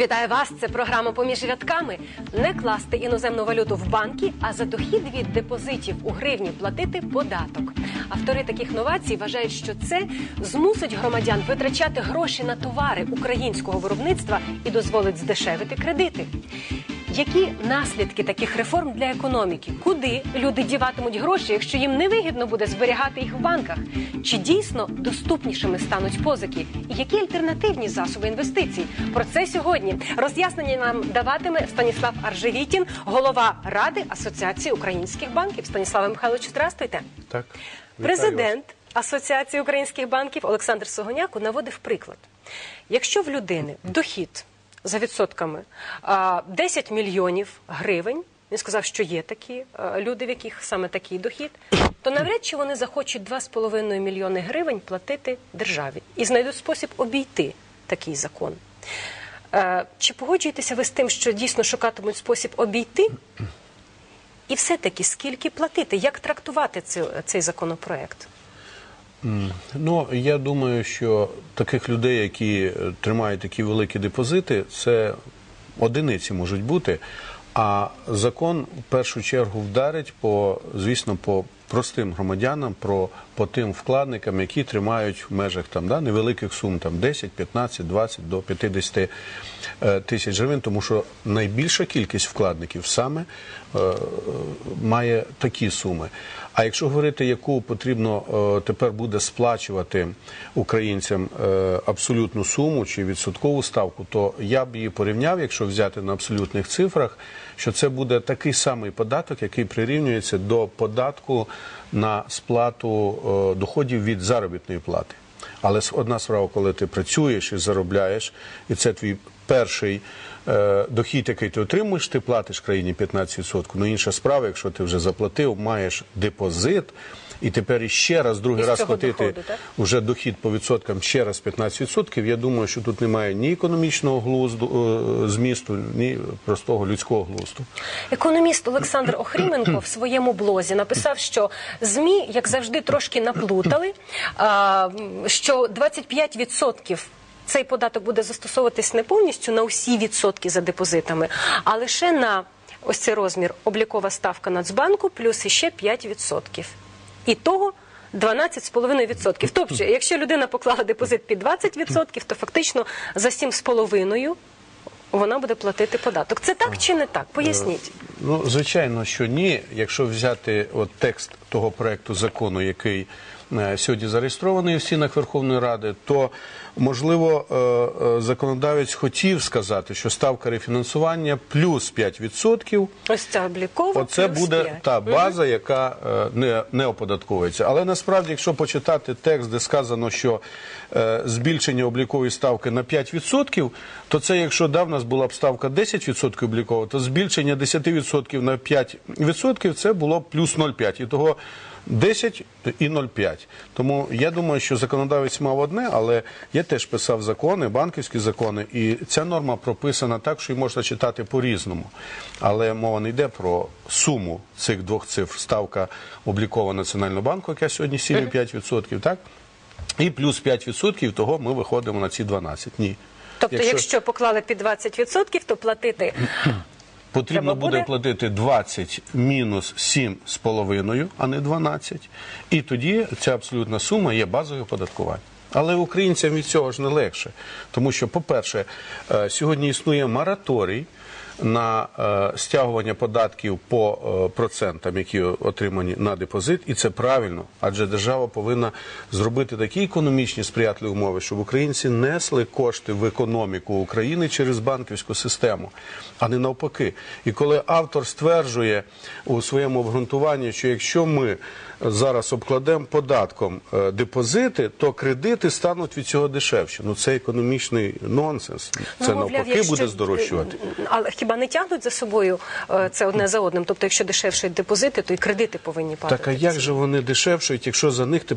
Вітаю вас! Це програма поміж рядками. Не класти іноземну валюту в банки, а за дохід від депозитів у гривні платити податок. Автори таких новацій вважають, що це змусить громадян витрачати гроші на товари українського виробництва і дозволить здешевити кредити. Які наслідки таких реформ для економіки? Куди люди діватимуть гроші, якщо їм невигідно буде зберігати їх в банках? Чи дійсно доступнішими стануть позики? І які альтернативні засоби інвестицій? Про це сьогодні роз'яснення нам даватиме Станіслав Аржевітін, голова ради Асоціації українських банків. Станіславе Михайловичу, здравствуйте. Так. Президент Асоціації українських банків Олександр Согоняко наводив приклад: якщо в людини дохід за відсотками 10 мільйонів гривень. Він сказав, що є такі люди, в яких саме такий дохід, то навряд чи вони захочуть 2,5 мільйони гривень платити державі і знайдуть спосіб обійти такий закон. Е, Чи погоджуєтеся ви з тим, що дійсно шукатимуть спосіб обійти? І все-таки скільки платити? Як трактувати цей законопроект? Ну я думаю, що таких людей, які е, тримають такі великі депозити, це одиниці можуть бути. А закон в першу чергу вдарить по, звісно, по простим громадянам, про по тим вкладникам, які тримають в межах там да, невеликих сум, там 10, 15, 20 до 50 е, тисяч гривень, тому що найбільша кількість вкладників саме е, має такі суми. А якщо говорити, яку потрібно е, тепер буде сплачувати українцям е, абсолютну суму чи відсоткову ставку, то я б її порівняв, якщо взяти на абсолютних цифрах, що це буде такий самий податок, який прирівнюється до податку на сплату е, доходів від заробітної плати. Але одна справа, коли ти працюєш і заробляєш, і це твій перший е, дохід, який ти отримуєш, ти платиш країні 15%. Ну інша справа, якщо ти вже заплатив, маєш депозит, і тепер іще раз, другий Із раз платити доходу, вже дохід по відсоткам ще раз 15%, я думаю, що тут немає ні економічного глузду е, змісту, ні простого людського глузду. Економіст Олександр Охріменко в своєму блозі написав, що ЗМІ, як завжди, трошки наплутали, що 25% цей податок буде застосовуватись не повністю на усі відсотки за депозитами, а лише на ось цей розмір облікова ставка Нацбанку плюс іще 5%. І того 12,5%. Тобто, якщо людина поклала депозит під 20%, то фактично за 7,5% вона буде платити податок. Це так чи не так? Поясніть. Ну, звичайно, що ні. Якщо взяти от текст того проекту закону, який е, сьогодні зареєстрований у стінах Верховної Ради, то можливо е, е, законодавець хотів сказати, що ставка рефінансування плюс 5%. Ось ця облікова. Оце плюс буде 5. та база, яка е, не, не оподатковується. Але насправді, якщо почитати текст, де сказано, що збільшення облікової ставки на 5%, то це якщо да, в нас була б ставка 10% облікова, то збільшення 10% на 5% це було б плюс 0,5. І того 10 і 0,5. Тому я думаю, що законодавець мав одне, але я теж писав закони, банківські закони, і ця норма прописана так, що її можна читати по-різному. Але мова не йде про суму цих двох цифр. Ставка облікова Національного банку, яка сьогодні 7,5%, так? І плюс 5%, того ми виходимо на ці 12. Ні. Тобто, якщо... поклали під 20%, то платити Потрібно буде буде? платити 20 мінус 7,5, а не 12. І тоді ця абсолютна сума є базовою оподаткування. Але українцям від цього ж не легше. Тому що, по-перше, е, сьогодні існує мораторій на е, стягування податків по е, процентам, які отримані на депозит, і це правильно, адже держава повинна зробити такі економічні сприятливі умови, щоб українці несли кошти в економіку України через банківську систему, а не навпаки. І коли автор стверджує у своєму обґрунтуванні, що якщо ми зараз обкладемо податком е, депозити, то кредити стануть від цього дешевше. Ну це економічний нонсенс. Це Ну, навпаки якщо- буде здорожчувати. Але хіба не тягнуть за собою е, це одне за одним? Тобто, якщо дешевше депозити, то і кредити повинні падати. Так а як же вони дешевшують, якщо за них ти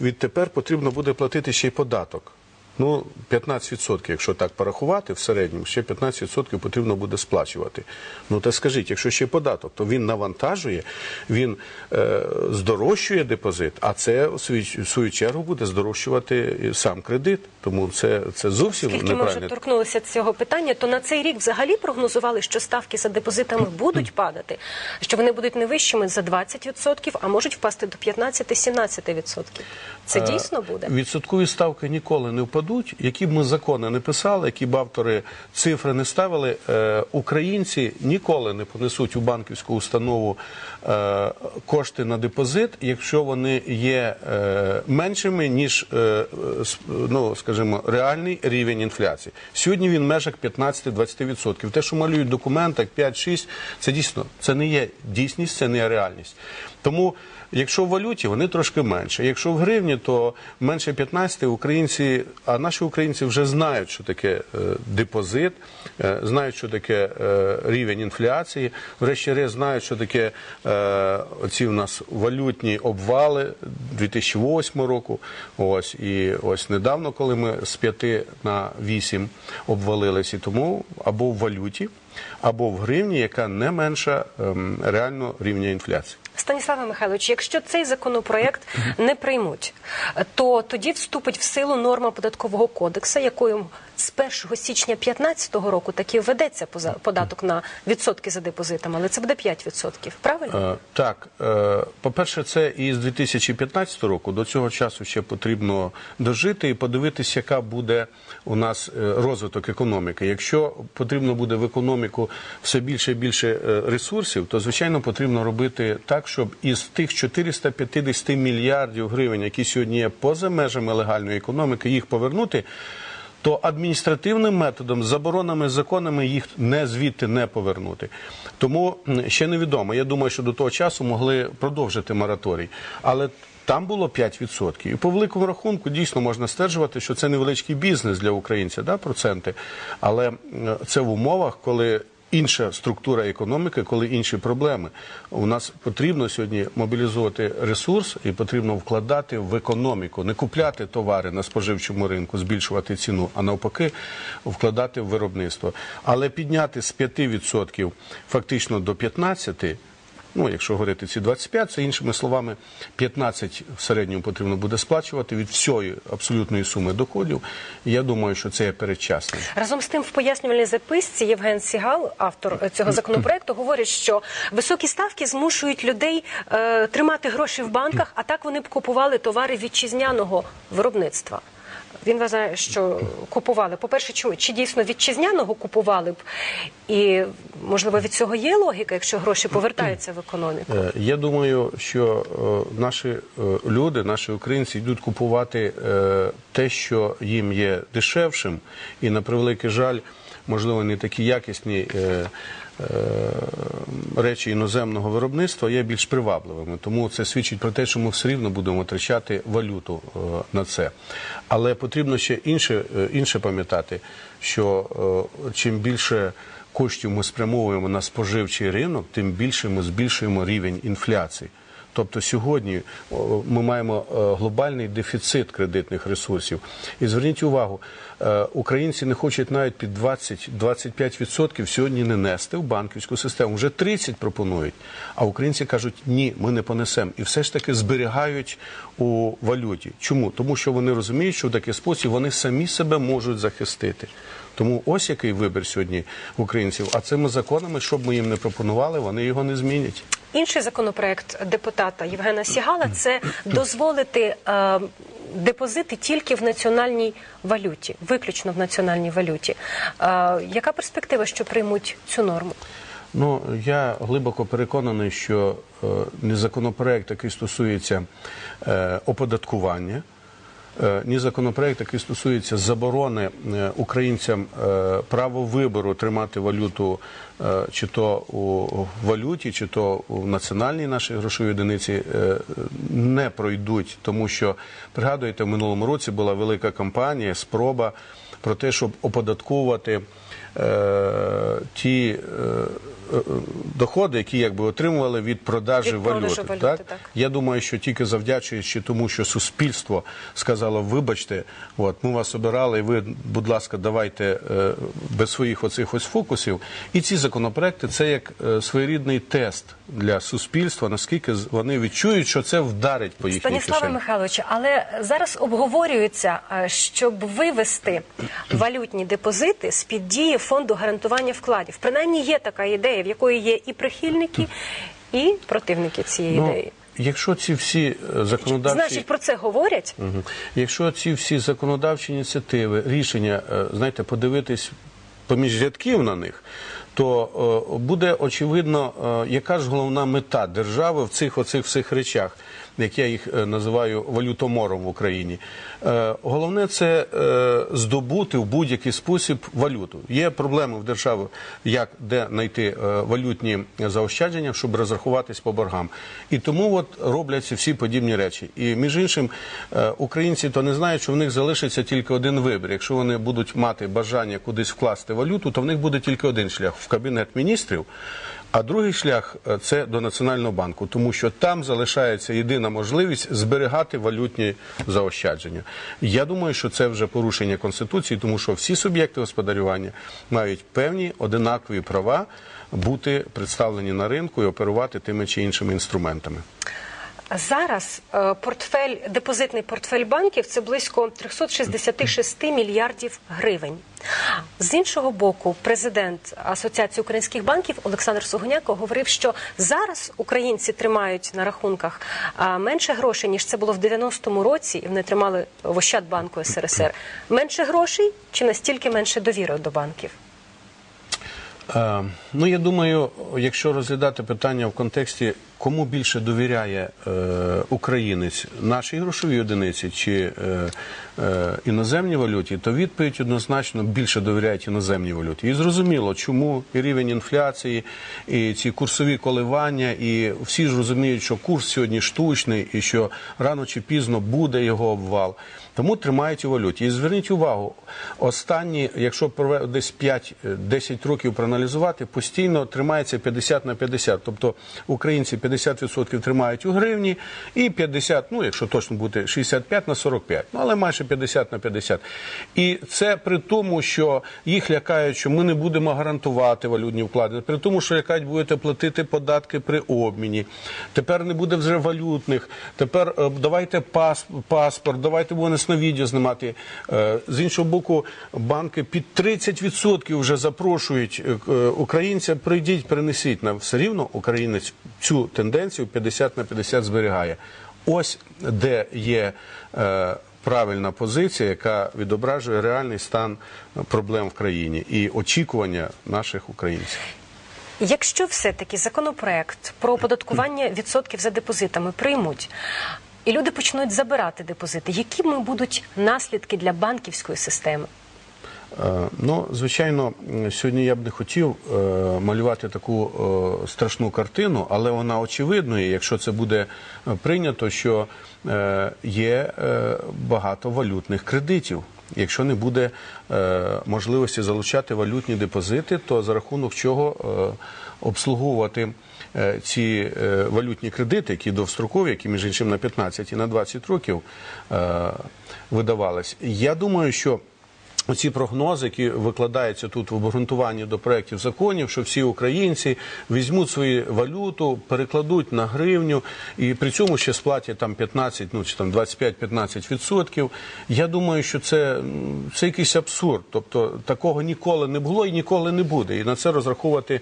відтепер потрібно буде платити ще й податок? Ну, 15%, якщо так порахувати, в середньому ще 15% потрібно буде сплачувати. Ну та скажіть, якщо ще податок, то він навантажує, він е, здорожчує депозит, а це в свою, в свою чергу буде здорожчувати сам кредит. Тому це, це зовсім Скільки ми вже торкнулися цього питання, то на цей рік взагалі прогнозували, що ставки за депозитами будуть падати, що вони будуть не вищими за 20%, а можуть впасти до 15-17%. Це дійсно буде? Е, Відсоткові ставки ніколи не впадуть. Які б ми закони не писали, які б автори цифри не ставили, е, українці ніколи не понесуть у банківську установу е, кошти на депозит, якщо вони є е, меншими ніж ну, скажімо, реальний рівень інфляції. Сьогодні він в межах 15-20%. Те, що малюють в документах 5-6, це дійсно це не є дійсність, це не є реальність. Тому Якщо в валюті, вони трошки менше. Якщо в гривні, то менше 15 українці, а наші українці вже знають, що таке е, депозит, е, знають, що таке е, рівень інфляції, врешті-решт знають, що таке оці в нас валютні обвали 2008 року. Ось і ось недавно, коли ми з 5 на 8 обвалилися, І тому або в валюті, або в гривні, яка не менша ем, реально рівня інфляції. Станіславе Михайлович, якщо цей законопроект не приймуть, то тоді вступить в силу норма податкового кодексу, якою з 1 січня 2015 року таки введеться податок на відсотки за депозитами, але це буде 5%. Правильно? Е, Так, е, по-перше, це і з 2015 року. До цього часу ще потрібно дожити і подивитися, яка буде у нас е, розвиток економіки. Якщо потрібно буде в економіку все більше і більше ресурсів, то звичайно потрібно робити так, щоб із тих 450 мільярдів гривень, які сьогодні є поза межами легальної економіки, їх повернути. То адміністративним методом, заборонами, законами їх не звідти не повернути. Тому ще невідомо. Я думаю, що до того часу могли продовжити мораторій. Але там було 5%. І по великому рахунку дійсно можна стверджувати, що це невеличкий бізнес для українця, да, проценти. Але це в умовах, коли інша структура економіки, коли інші проблеми. У нас потрібно сьогодні мобілізувати ресурс і потрібно вкладати в економіку, не купляти товари на споживчому ринку, збільшувати ціну, а навпаки, вкладати в виробництво. Але підняти з 5% фактично до 15%, Ну, якщо говорити ці 25, це іншими словами, 15 в середньому потрібно буде сплачувати від всієї абсолютної суми доходів. Я думаю, що це є передчасно. Разом з тим, в пояснювальній записці Євген Сігал, автор е, цього законопроекту, говорить, що високі ставки змушують людей е, тримати гроші в банках, а так вони б купували товари вітчизняного виробництва. Він вважає, що купували. По-перше, чому чи дійсно вітчизняного купували б, і можливо від цього є логіка, якщо гроші повертаються в економіку. Е, Я думаю, що е, наші е, люди, наші українці йдуть купувати те, що їм є дешевшим, і на превеликий жаль, можливо, не такі якісні. Речі іноземного виробництва є більш привабливими, тому це свідчить про те, що ми все рівно будемо втрачати валюту е, на це. Але потрібно ще інше, е, інше пам'ятати, що е, чим більше коштів ми спрямовуємо на споживчий ринок, тим більше ми збільшуємо рівень інфляції. Тобто сьогодні ми маємо е, глобальний дефіцит кредитних ресурсів. І зверніть увагу, е, українці не хочуть навіть під 20-25% сьогодні не нести в банківську систему. Вже 30 пропонують. А українці кажуть, ні, ми не понесемо. І все ж таки зберігають у валюті. Чому? Тому що вони розуміють, що в такий спосіб вони самі себе можуть захистити. Тому ось який вибір сьогодні українців. А цими законами, щоб ми їм не пропонували, вони його не змінять. Інший законопроект депутата Євгена Сігала це дозволити е, депозити тільки в національній валюті, виключно в національній валюті. Е, яка перспектива, що приймуть цю норму? Ну я глибоко переконаний, що е, не законопроект, який стосується е, оподаткування. Е, Ні законопроект, який стосується заборони е, українцям е, право вибору тримати валюту чи то у валюті, чи то у національній нашій грошовій одиниці, не пройдуть, тому що пригадуєте, в минулому році була велика кампанія, спроба про те, щоб оподатковувати ті доходи, які якби отримували від продажі Від валюти. валюти, так? так. Я думаю, що тільки завдячуючи тому, що суспільство сказало, вибачте, от ми вас обирали, і ви, будь ласка, давайте е, без своїх оцих ось фокусів. І ці законопроекти це як е, своєрідний тест для суспільства, наскільки вони відчують, що це вдарить по їхній Станіславе. Михайловичу, але зараз обговорюється, е, щоб вивести валютні депозити з під дії фонду гарантування вкладів. Принаймні є така ідея, в якої є і прихильники, і противники цієї Ну, ідеї. якщо ці всі е, законодавчі Значить, про це говорять. Якщо ці всі законодавчі ініціативи, рішення, е, знаєте, подивитись поміж рядків на них, то е, буде очевидно, яка ж головна мета держави в цих оцих всіх речах, як я їх е, називаю валютомором в Україні. Е, Головне це е, здобути в будь-який спосіб валюту. Є проблеми в державі, як де знайти валютні заощадження, щоб розрахуватись по боргам. І тому от робляться всі подібні речі. І між іншим, українці то не знають, що в них залишиться тільки один вибір. Якщо вони будуть мати бажання кудись вкласти валюту, то в них буде тільки один шлях в кабінет міністрів. А другий шлях е, це до Національного банку, тому що там залишається єдина можливість зберігати валютні заощадження. Я думаю, що це вже порушення конституції, тому що всі суб'єкти господарювання мають певні одинакові права бути представлені на ринку і оперувати тими чи іншими інструментами. Зараз е, портфель, депозитний портфель банків це близько 366 мільярдів гривень. З іншого боку, президент Асоціації українських банків Олександр Сугоняко говорив, що зараз українці тримають на рахунках менше грошей, ніж це було в 90-му році, і вони тримали в Ощадбанку СРСР. Менше грошей чи настільки менше довіри до банків? Е, Ну, я думаю, якщо розглядати питання в контексті, кому більше довіряє е, українець нашій грошовій одиниці чи е, е, іноземній валюті, то відповідь однозначно більше довіряють іноземній валюті. І зрозуміло, чому і рівень інфляції, і ці курсові коливання, і всі ж розуміють, що курс сьогодні штучний, і що рано чи пізно буде його обвал. Тому тримають у валюті. І зверніть увагу, останні, якщо десь 5-10 років проаналізувати, постійно тримається 50 на 50. Тобто українці 50% тримають у гривні, і 50, ну якщо точно бути, 65 на 45. Ну але майже 50 на 50. І це при тому, що їх лякають, що ми не будемо гарантувати валютні вклади, при тому, що лякають, будете платити податки при обміні. Тепер не буде вже валютних. Тепер е, давайте пас, паспорт, давайте будемо на відео знімати. Е, З іншого боку, банки під 30% вже запрошують е, українця. Прийдіть, перенесіть нам все рівно. Українець цю тенденцію 50 на 50 зберігає. Ось де є. е, Правильна позиція, яка відображує реальний стан проблем в країні і очікування наших українців. Якщо все-таки законопроект про оподаткування відсотків за депозитами приймуть, і люди почнуть забирати депозити, якими будуть наслідки для банківської системи? Е, Ну, звичайно, сьогодні я б не хотів е, малювати таку е, страшну картину, але вона очевидна, якщо це буде прийнято, що є багато валютних кредитів. Якщо не буде можливості залучати валютні депозити, то за рахунок чого обслуговувати ці валютні кредити, які довстрокові, які між іншим на 15 і на 20 років видавались. Я думаю, що Оці прогнози, які викладаються тут в обґрунтуванні до проєктів законів, що всі українці візьмуть свою валюту, перекладуть на гривню і при цьому ще сплатять там 15, ну чи там 25-15 відсотків. Я думаю, що це, це якийсь абсурд. Тобто такого ніколи не було і ніколи не буде. І на це розраховувати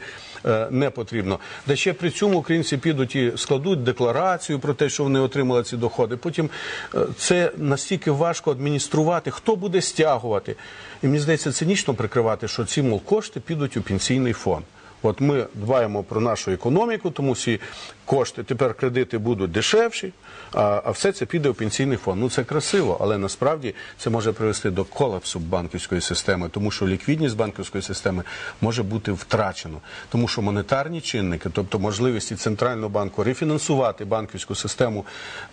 не потрібно. Де ще при цьому українці підуть і складуть декларацію про те, що вони отримали ці доходи. Потім е, це настільки важко адмініструвати, хто буде стягувати. І мені здається, цинічно прикривати, що ці мол кошти підуть у пенсійний фонд. От ми дбаємо про нашу економіку, тому всі кошти тепер кредити будуть дешевші, а, а все це піде в пенсійний фонд. Ну це красиво, але насправді це може привести до колапсу банківської системи, тому що ліквідність банківської системи може бути втрачено, тому що монетарні чинники, тобто можливості центрального банку рефінансувати банківську систему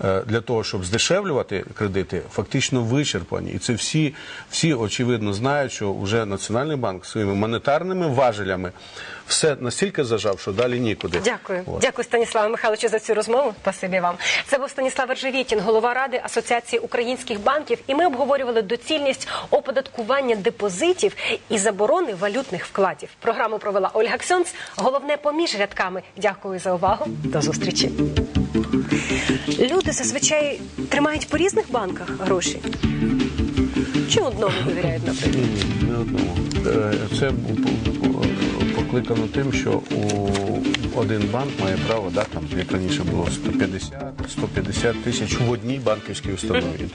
е, для того, щоб здешевлювати кредити, фактично вичерпані. І це всі, всі очевидно знають, що вже Національний банк своїми монетарними важелями все настільки зажав, що далі нікуди. Дякую. От. Дякую, Станіславе Михайловичу, за цю розмову. Спасибі вам. Це був Станіслав Ржевітін, голова ради Асоціації українських банків. І ми обговорювали доцільність оподаткування депозитів і заборони валютних вкладів. Програму провела Ольга Ксьонц. Головне поміж рядками. Дякую за увагу. До зустрічі. Люди зазвичай тримають по різних банках гроші. Чи одному довіряють, наприклад? Не одному. Е, Це покликано тим, що у один банк має право, да, там, як раніше було 150, 150 тисяч в одній банківській установі.